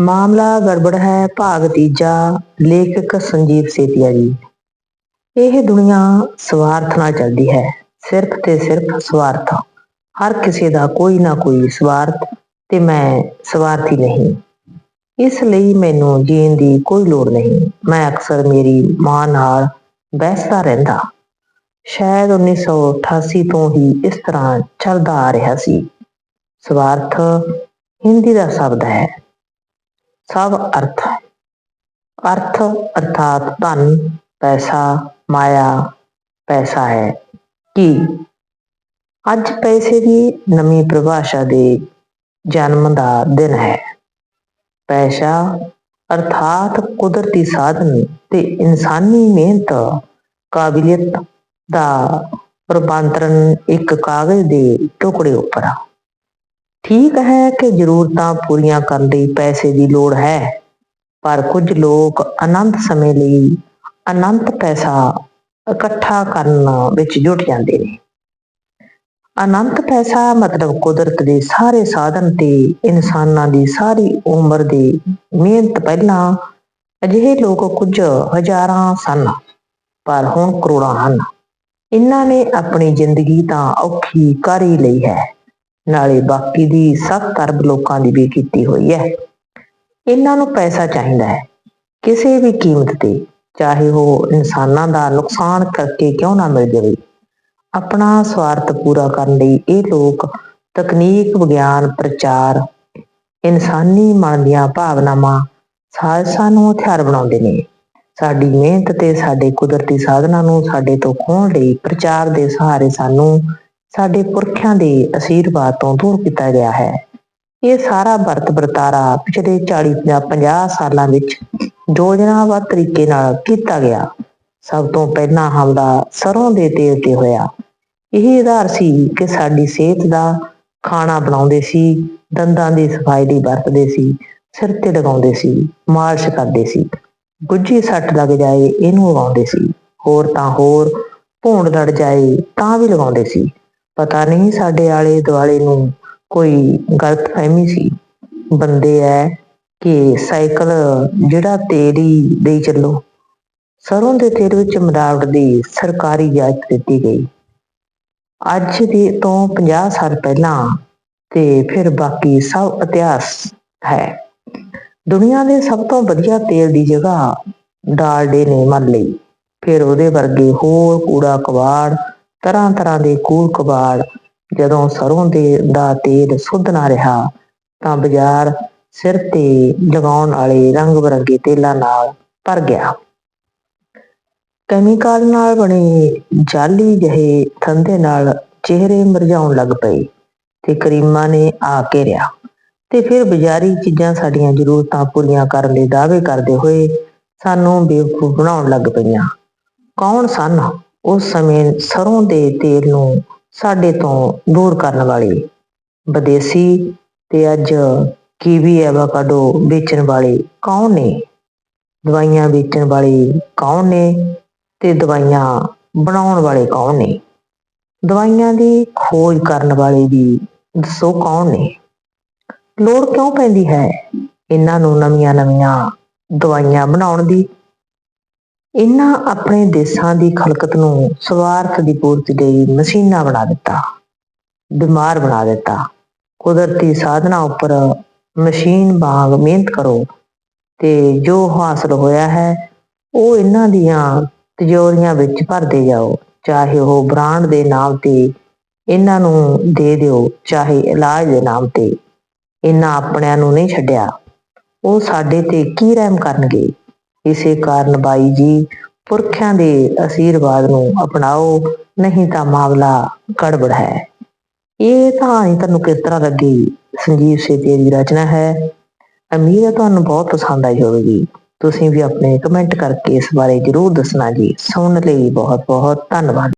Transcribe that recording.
ਮਾਮਲਾ ਗੜਬੜ ਹੈ ਭਾਗ ਤੀਜਾ, ਲੇਖਕ ਸੰਜੀਵ ਸੇਤੀਆ ਜੀ। ਇਹ ਦੁਨੀਆ ਸਵਾਰਥ ਨਾਲ ਚੱਲਦੀ ਹੈ, ਸਿਰਫ ਤੇ ਸਿਰਫ ਸਵਾਰਥ। ਹਰ ਕਿਸੇ ਦਾ ਕੋਈ ਨਾ ਕੋਈ ਸਵਾਰਥ ਤੇ ਮੈਂ ਸਵਾਰਥੀ ਨਹੀਂ। ਇਸ ਲਈ ਮੈਨੂੰ ਜੀਣ ਦੀ ਕੋਈ ਲੋੜ ਨਹੀਂ। ਮੈਂ ਅਕਸਰ ਮੇਰੀ ਮਾਂ ਨਾਲ ਬਹਿਸਦਾ ਰਹਿੰਦਾ। ਸ਼ਾਇਦ 1988 ਤੋਂ ਹੀ ਇਸ ਤਰ੍ਹਾਂ ਚੱਲਦਾ ਆ ਰਿਹਾ ਸੀ। ਸਵਾਰਥ ਹਿੰਦੀ ਦਾ ਸ਼ਬਦ ਹੈ। ਸਭ ਅਰਥ। ਅਰਥ ਅਰਥਾਤ ਧਨ, ਪੈਸਾ, ਮਾਇਆ, ਪੈਸਾ ਹੈ। ਕੀ? ਅੱਜ ਪੈਸੇ ਦੀ ਨਵੀਂ ਪਰਿਭਾਸ਼ਾ ਦੇ ਜਨਮ ਦਾ ਦਿਨ ਹੈ। ਪੈਸਾ ਅਰਥਾਤ ਕੁਦਰਤੀ ਸਾਧਨ ਤੇ ਇਨਸਾਨੀ ਮਿਹਨਤ, ਕਾਬਲੀਅਤ ਦਾ ਰੂਪਾਂਤਰਨ ਇੱਕ ਕਾਗਜ਼ ਦੇ ਟੁਕੜੇ ਉੱਪਰ ਠੀਕ ਹੈ ਕਿ ਜ਼ਰੂਰਤਾਂ ਪੂਰੀਆਂ ਕਰਨ ਲਈ ਪੈਸੇ ਦੀ ਲੋੜ ਹੈ, ਪਰ ਕੁਝ ਲੋਕ ਅਨੰਤ ਸਮੇਂ ਲਈ ਅਨੰਤ ਪੈਸਾ ਇਕੱਠਾ ਕਰਨ ਵਿੱਚ ਜੁਟ ਜਾਂਦੇ ਨੇ। ਅਨੰਤ ਪੈਸਾ ਮਤਲਬ ਕੁਦਰਤ ਦੇ ਸਾਰੇ ਸਾਧਨ ਤੇ ਇਨਸਾਨਾਂ ਦੀ ਸਾਰੀ ਉਮਰ ਦੀ ਮਿਹਨਤ ਪਹਿਲਾਂ ਅਜਿਹੇ ਲੋਕ ਕੁਝ ਹਜ਼ਾਰਾਂ ਸਨ, ਪਰ ਹੁਣ ਕਰੋੜਾਂ ਹਨ। ਇਹਨਾਂ ਨੇ ਆਪਣੀ ਜ਼ਿੰਦਗੀ ਤਾਂ ਔਖੀ ਕਰ ਹੀ ਲਈ ਹੈ। ਨਾਲੇ ਬਾਕੀ ਦੀ 7 ਅਰਬ ਲੋਕਾਂ ਦੀ ਵੀ ਕੀਤੀ ਹੋਈ ਹੈ। ਇਹਨਾਂ ਨੂੰ ਪੈਸਾ ਚਾਹੀਦਾ ਹੈ। ਕਿਸੇ ਵੀ ਕੀਮਤ ਤੇ, ਚਾਹੇ ਉਹ ਇਨਸਾਨਾਂ ਦਾ ਨੁਕਸਾਨ ਕਰਕੇ ਕਿਉਂ ਨਾ ਮਿਲ ਜਾਵੇ। ਆਪਣਾ ਸਵਾਰਥ ਪੂਰਾ ਕਰਨ ਲਈ ਇਹ ਲੋਕ ਤਕਨੀਕ, ਵਿਗਿਆਨ, ਪ੍ਰਚਾਰ, ਇਨਸਾਨੀ ਮਨ ਦੀਆਂ ਭਾਵਨਾਵਾਂ ਸਾਜ਼ਿਸ਼ਾਂ ਨੂੰ ਹਥਿਆਰ ਬਣਾਉਂਦੇ ਨੇ। ਸਾਡੀ ਮਿਹਨਤ ਤੇ ਸਾਡੇ ਕੁਦਰਤੀ ਸਾਧਨਾਂ ਨੂੰ ਸਾਡੇ ਤੋਂ ਖੋਹਣ ਲਈ ਪ੍ਰਚਾਰ ਦੇ ਸਹਾਰੇ ਸਾਨੂੰ ਸਾਡੇ ਪੁਰਖਿਆਂ ਦੇ ਅਸ਼ੀਰਵਾਦ ਤੋਂ ਦੂਰ ਕੀਤਾ ਗਿਆ ਹੈ। ਇਹ ਸਾਰਾ ਵਰਤ ਵਰਤਾਰਾ ਪਿਛਲੇ 40 ਜਾਂ 50 ਸਾਲਾਂ ਵਿੱਚ ਯੋਜਨਾਬੱਧ ਤਰੀਕੇ ਨਾਲ ਕੀਤਾ ਗਿਆ। ਸਭ ਤੋਂ ਪਹਿਲਾਂ ਹਮਲਾ ਸਰੋਂ ਦੇ ਤੇਲ ਤੇ ਹੋਇਆ। ਇਹ ਆਧਾਰ ਸੀ ਕਿ ਸਾਡੀ ਸਿਹਤ ਦਾ ਖਾਣਾ ਬਣਾਉਂਦੇ ਸੀ, ਦੰਦਾਂ ਦੀ ਸਫ਼ਾਈ ਲਈ ਵਰਤਦੇ ਸੀ, ਸਿਰ ਤੇ ਲਗਾਉਂਦੇ ਸੀ, ਮਾਲਿਸ਼ ਕਰਦੇ ਸੀ। ਗੁੱਜੀ ਸੱਟ ਲੱਗ ਜਾਏ, ਇਹਨੂੰ ਲਗਾਉਂਦੇ ਸੀ। ਹੋਰ ਤਾਂ ਹੋਰ, ਭੂੰਡ ਲੜ ਜਾਏ, ਤਾਂ ਵੀ ਲਗਾਉਂਦੇ ਸੀ। ਪਤਾ ਨਹੀਂ ਸਾਡੇ ਆਲੇ ਦੁਆਲੇ ਨੂੰ ਕੋਈ ਗਲਤ ਫਹਿਮੀ ਸੀ। ਬੰਦੇ ਐ ਕਿ ਸਾਈਕਲ ਜਿਹੜਾ ਤੇਲ ਹੀ ਦੇਈ ਚੱਲੋ। ਸਰੋਂ ਦੇ ਤੇਲ ਵਿੱਚ ਮਿਲਾਵਟ ਦੀ ਸਰਕਾਰੀ ਇਜਾਜ਼ਤ ਦਿੱਤੀ ਗਈ। ਅੱਜ ਦੇ ਤੋਂ 50 ਸਾਲ ਪਹਿਲਾਂ ਤੇ ਫਿਰ ਬਾਕੀ ਸਭ ਇਤਿਹਾਸ ਹੈ। ਦੁਨੀਆ ਦੇ ਸਭ ਤੋਂ ਵਧੀਆ ਤੇਲ ਦੀ ਜਗ੍ਹਾ ਡਾਲਡੇ ਨੇ ਮੰਨ ਲਈ। ਫਿਰ ਉਹਦੇ ਵਰਗੇ ਹੋਰ ਕੂੜਾ ਕਬਾੜ ਤਰ੍ਹਾਂ ਤਰ੍ਹਾਂ ਦੇ ਕੂੜ ਕਬਾੜ ਜਦੋਂ ਸਰੋਂ ਦੇ ਦਾ ਤੇਲ ਸੁੱਧ ਨਾ ਰਿਹਾ, ਤਾਂ ਬਾਜ਼ਾਰ ਸਿਰ ਤੇ ਲਗਾਉਣ ਵਾਲੇ ਰੰਗ ਬਰੰਗੇ ਤੇਲਾਂ ਨਾਲ ਭਰ ਗਿਆ। ਕੈਮੀਕਲ ਨਾਲ ਬਣੇ ਜਾਲੀ ਜਿਹੇ ਥੰਦੇ ਨਾਲ ਚਿਹਰੇ ਮੁਰਝਾਉਣ ਲੱਗ ਪਏ ਤੇ ਕਰੀਮਾਂ ਨੇ ਆ ਘੇਰਿਆ ਤੇ ਫਿਰ ਬਾਜ਼ਾਰੀ ਚੀਜ਼ਾਂ ਸਾਡੀਆਂ ਜ਼ਰੂਰਤਾਂ ਪੂਰੀਆਂ ਕਰਨ ਦੇ ਦਾਅਵੇ ਕਰਦੇ ਹੋਏ ਸਾਨੂੰ ਬੇਵਕੂਫ ਬਣਾਉਣ ਲੱਗ ਪਈਆਂ। ਕੌਣ ਸਨ? ਉਸ ਸਮੇਂ ਸਰੋਂ ਦੇ ਤੇਲ ਨੂੰ ਸਾਡੇ ਤੋਂ ਦੂਰ ਕਰਨ ਵਾਲੇ ਵਿਦੇਸੀ ਤੇ ਅੱਜ ਕੀਵੀ ਐਵਾਕਾਡੋ ਵੇਚਣ ਵਾਲੇ ਕੌਣ ਨੇ? ਦਵਾਈਆਂ ਵੇਚਣ ਵਾਲੇ ਕੌਣ ਨੇ ਤੇ ਦਵਾਈਆਂ ਬਣਾਉਣ ਵਾਲੇ ਕੌਣ ਨੇ? ਦਵਾਈਆਂ ਦੀ ਖੋਜ ਕਰਨ ਵਾਲੇ ਵੀ ਦੱਸੋ ਕੌਣ ਨੇ? ਲੋੜ ਕਿਉਂ ਪੈਂਦੀ ਹੈ ਇਹਨਾਂ ਨੂੰ ਨਵੀਆਂ-ਨਵੀਆਂ ਦਵਾਈਆਂ ਬਣਾਉਣ ਦੀ? ਇਹਨਾਂ ਆਪਣੇ ਦੇਸ਼ਾਂ ਦੀ ਖਲਕਤ ਨੂੰ ਸਵਾਰਥ ਦੀ ਪੂਰਤੀ ਲਈ ਮਸ਼ੀਨਾਂ ਬਣਾ ਦਿੱਤਾ, ਬਿਮਾਰ ਬਣਾ ਦਿੱਤਾ। ਕੁਦਰਤੀ ਸਾਧਨਾ ਉੱਪਰ ਮਸ਼ੀਨ ਵਾਂਗ ਮਿਹਨਤ ਕਰੋ ਤੇ ਜੋ ਹਾਸਲ ਹੋਇਆ ਹੈ, ਉਹ ਇਹਨਾਂ ਦੀਆਂ ਤਜੋਰੀਆਂ ਵਿੱਚ ਭਰਦੇ ਜਾਓ। ਚਾਹੇ ਉਹ ਬ੍ਰਾਂਡ ਦੇ ਨਾਮ ਤੇ ਇਹਨਾਂ ਨੂੰ ਦੇ ਦਿਓ, ਚਾਹੇ ਇਲਾਜ ਦੇ ਨਾਮ ਤੇ। ਇਹਨਾਂ ਆਪਣਿਆਂ ਨੂੰ ਨਹੀਂ ਛੱਡਿਆ। ਉਹ ਸਾਡੇ ਤੇ ਕੀ ਰਹਿਮ ਕਰਨਗੇ? ਇਸੇ ਕਾਰਨ ਬਾਈ ਜੀ, ਪੁਰਖਿਆਂ ਦੇ ਅਸ਼ੀਰਵਾਦ ਨੂੰ ਅਪਣਾਓ, ਨਹੀਂ ਤਾਂ ਮਾਮਲਾ ਗੜਬੜ ਹੈ। ਇਹ ਕਹਾਣੀ ਤੁਹਾਨੂੰ ਕਿਸ ਤਰ੍ਹਾਂ ਲੱਗੀ? ਸੰਜੀਵ ਸੇਤੀ ਦੀ ਰਚਨਾ ਹੈ। ਅਮੀਰ ਤੁਹਾਨੂੰ ਬਹੁਤ ਪਸੰਦ ਆਈ ਹੋਵੇਗੀ। ਤੁਸੀਂ ਵੀ ਆਪਣੇ ਕਮੈਂਟ ਕਰਕੇ ਇਸ ਬਾਰੇ ਜਰੂਰ ਦੱਸਣਾ ਜੀ। ਸੁਣਨ ਲਈ ਬਹੁਤ ਬਹੁਤ ਧੰਨਵਾਦ।